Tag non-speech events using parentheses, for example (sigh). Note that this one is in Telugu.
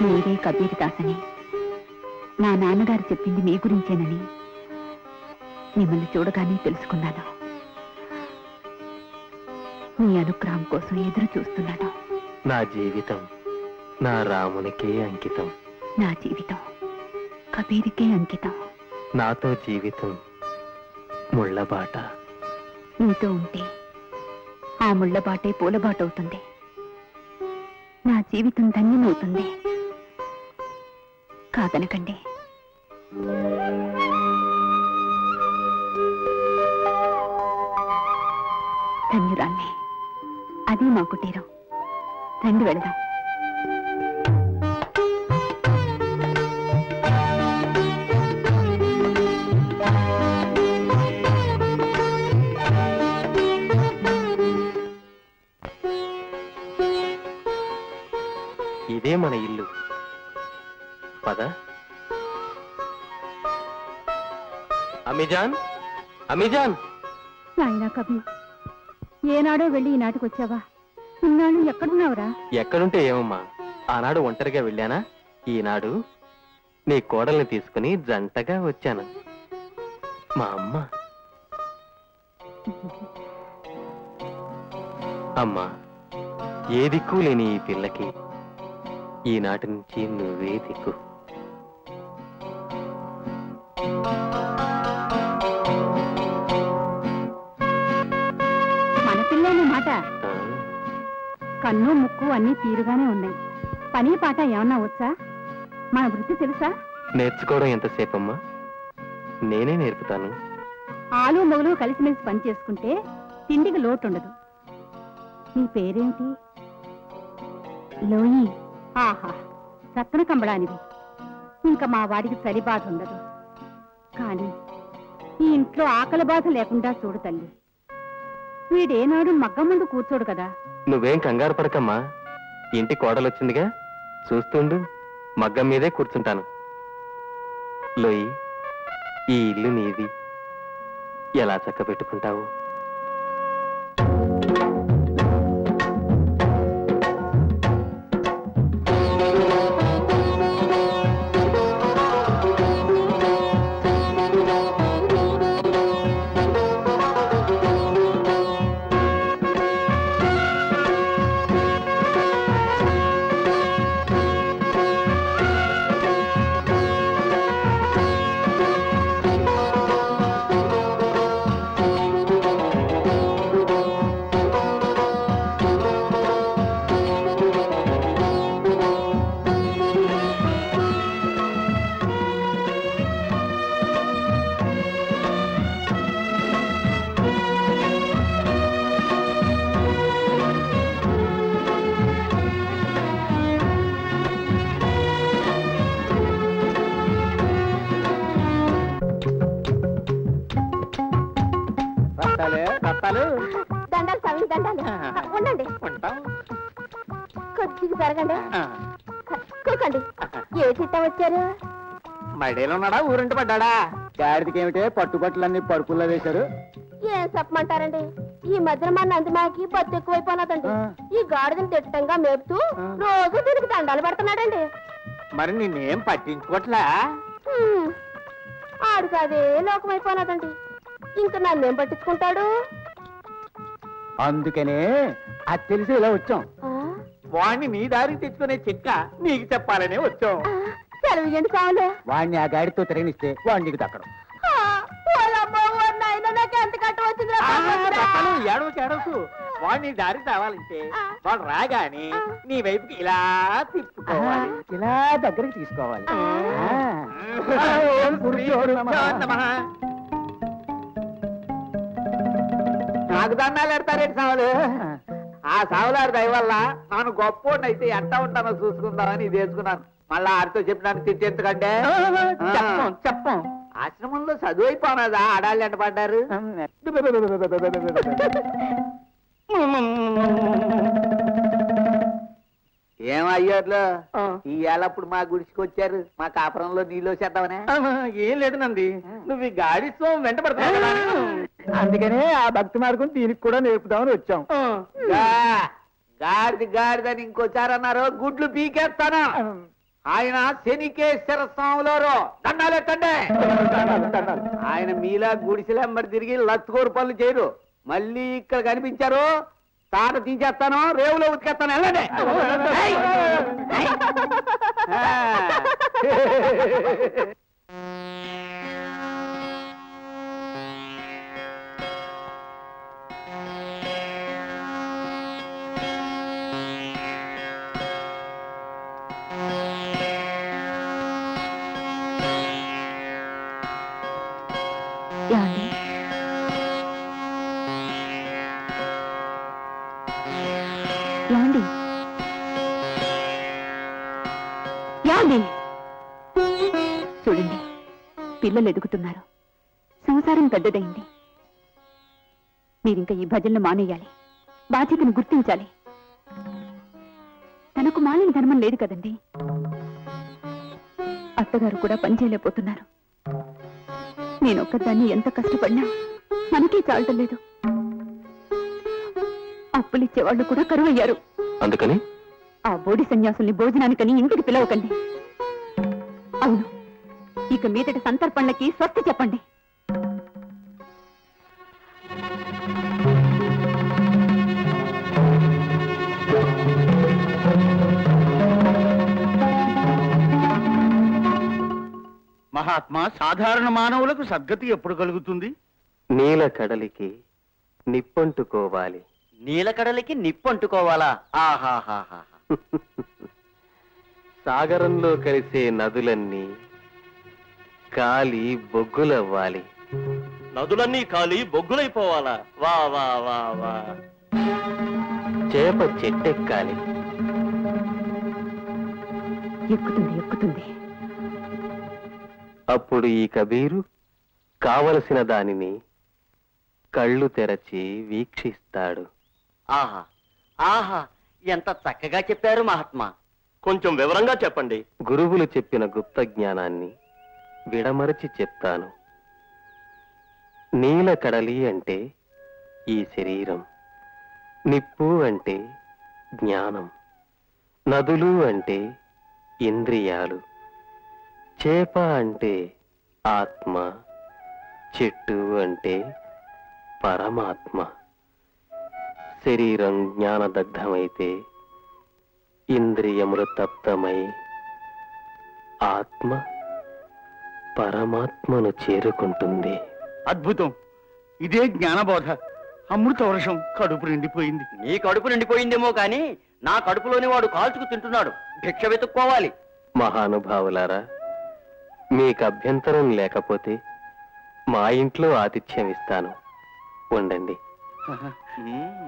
మీరే కబీర్ దాసని. నా నాన్నగారు చెప్పింది మీ గురించేనని మిమ్మల్ని చూడగానే తెలుసుకున్నాను. మీ అనుగ్రహం కోసం ఎదురు చూస్తున్నాను. నా జీవితం నా రామునికే అంకితం. నా జీవితం కబీర్కే అంకితం. నాతో జీవితం ముళ్ళబాట. మీతో ఉంటే ఆ ముళ్ళబాటే పూలబాటవుతుంది నా జీవితం ధన్యమవుతుంది. కాదనకండి. ధన్యురాన్ని అది మా కుటీరం. రండి వెళదాం. పద? అమిజాన్? అమిజాన్? నాయనా కబీ ఏనాడో వెళ్ళి ఈనాటికి వచ్చావా? ఇన్నాళ్ళు ఎక్కడున్నావురా? ఎక్కడుంటే ఏమమ్మా? ఆనాడు ఒంటరిగా వెళ్ళానా? ఈనాడు నీ కోడల్ని తీసుకుని జంటగా వచ్చాను. మా అమ్మ. అమ్మా ఏ దిక్కు లేని ఈ పిల్లకి? ఈనాటి నుంచి నువ్వే దిక్కు. కన్ను ముక్కు అన్ని తీరుగానే ఉన్నాయి. పని పాట ఏమన్నా వచ్చా? మన వృత్తి తెలుసా? నేర్చుకోవడం ఎంతసేపమ్మా? నేనే నేర్పుతాను. ఆలు మొగలు కలిసిమెలిసి పని చేసుకుంటే తిండికి లోటు ఉండదు నీ పేరేంటి? లోయి. ఆహా రత్న కంబళానివి ఇంకా మా వాడికి చలి బాధ ఉండదు. కానీ ఈ ఇంట్లో ఆకలి బాధ లేకుండా చూడు తల్లి. వీడేనాడు మగ్గం ముందు కూర్చోడు కదా. నువ్వేం కంగారు పడకమ్మా. ఇంటి కోడలొచ్చిందిగా. చూస్తుండు మగ్గం మీదే కూర్చుంటాను. లోయి ఈ ఇల్లు నీది. ఎలా చక్క జరగండి కూకండి ఏ చిత్త వచ్చారు? మడేలో ఉన్నాడా ఊరంటి పడ్డాడా? గాడిదికి ఏమిటే పట్టుబట్టలన్నీ పరుపుల్లో వేశారు. ఏం చెప్పమంటారండి? ఈ మధ్యన మా నందిమాకి బొత్తు ఎక్కువైపోయినదండి. ఈ గాడిదని తిట్టంగా మేపుతూ. రోజు దీనికి దండాలు పెడుతున్నాడండి. మరి నిన్నేం పట్టించుకోవట్లా హ్మ్. ఆడికి అదే లోకమైపోయినదండి ఇంకా నన్నేం పట్టించుకుంటాడు? అందుకనే అది తెలిసి ఇలా వచ్చాం? వాణ్ణి నీ దారికి తెచ్చుకునే చిక్క నీకు చెప్పాలనే వచ్చాం ఆ, సెలవియ్యండి చాలు వాణ్ణి ఆ గాడితో తిరగనిస్తే వాణ్ణి నీకు దక్కడం. ఆ, ఓలమ్మో, ఓ నాయనా, నాకు ఎంత కట్ట వచ్చిందిరా భగవంతుడా. ఏడవకు ఏడవకు. వాణ్ణి దారికి రావాలంటే ఆ. వాడు రాగానే. నీ వైపుకి ఇలా తిప్పుకోవాలి. ఇలా దగ్గరికి తీసుకోవాలి. నాకు దండాలు ఎడతారేంటి సావులు ఆ సావులారి దయ వల్ల నాను గొప్ప అయితే ఎట్టా ఉంటానో చూసుకుందామని ఇది వేసుకున్నాను. మళ్ళా ఆడితో చెప్పినాను తిట్టేందుకంటే చెప్పం చెప్పం. ఆశ్రమంలో చదువు అయిపోనదా ఆడాళ్ళు ఎంట పడ్డారు? ఏం అయ్యారులో ఈ ఏళ్ళప్పుడు మా గుడికి వచ్చారు. మా కాపురంలో నీళ్ళు చేద్దామనే ఏం లేదు నంది. నువ్వు ఈ గాడితో వెంట పడతావు అందుకనే ఆ భక్తి మార్గం దీనికి కూడా నేర్పుదామని వచ్చాం. గాడిది గాడిదని ఇంకోసారన్నారు గుడ్లు పీకేస్తానా? ఆయన శనికేశ్వర స్వాములారు. దండాలెత్తండి ఆయన మీలా గుడిసెలెంబడి తిరిగి లత్తుకోరు పనులు చేయరు. మళ్ళీ ఇక్కడ కనిపించారు తాట తీసేస్తాను రేవులో ఉతికేస్తాను వెళ్ళండి ఏయ్! ఏయ్! (laughs) పిల్లలు ఎదుగుతున్నారు. సంసారం పెద్దదైంది. మీరింక ఈ భజనలు మానేయాలి. బాధ్యతను గుర్తించాలి. తనకు మాలిన ధర్మం లేదు కదండి. అత్తగారు కూడా పనిచేయలేకపోతున్నారు నేనొక్కదాన్ని ఎంత కష్టపడినా మనకే చాలటం లేదు. అప్పులిచ్చేవాళ్ళు కూడా కరువయ్యారు. అందుకని? ఆ బోడి సన్యాసుల్ని భోజనానికని ఇంటికి పిలవకండి. అవును. ఇక మీదట సంతర్పణలకి స్వస్తి చెప్పండి. మహాత్మా సాధారణ మానవులకు సద్గతి ఎప్పుడు కలుగుతుంది? నీల కడలికి నిప్పంటుకోవాలి. నీలకడలికి నిప్పంటుకోవాలా? ఆహాహాహా (laughs) సాగరంలో కలిసే నదులన్నీ కాలి బొగ్గులవ్వాలి. నదులన్నీ కాలి బొగ్గులైపోవాలా? వా వా వా వా. చేప చెట్టెక్కాలి. ఎక్కుతుంది ఎక్కుతుంది. అప్పుడు ఈ కబీరు కావలసిన దానిని కళ్ళు తెరచి వీక్షిస్తాడు. ఆహా ఆహా ఎంత చక్కగా చెప్పారు మహాత్మా. కొంచెం వివరంగా చెప్పండి. గురువులు చెప్పిన గుప్త జ్ఞానాన్ని విడమరచి చెప్తాను. నీల కడలి అంటే ఈ శరీరం. నిప్పు అంటే జ్ఞానం. నదులు అంటే ఇంద్రియాలు. చేప అంటే ఆత్మ. చెట్టు అంటే పరమాత్మ. శరీరం జ్ఞానదగ్ధమైతే ఇంద్రియములు తప్తమై ఆత్మ పరమాత్మను చేరుకుంటుంది. అద్భుతం. ఇదే జ్ఞానబోధ. అమృత వర్షం కడుపు నిండిపోయింది. నీ కడుపు నిండిపోయిందేమో కానీ నా కడుపులోని వాడు కాల్చుకు తింటున్నాడు. భిక్ష వెతుక్కోవాలి. మహానుభావులారా మీకు అభ్యంతరం లేకపోతే మా ఇంట్లో ఆతిథ్యం ఇస్తాను. ఉండండి.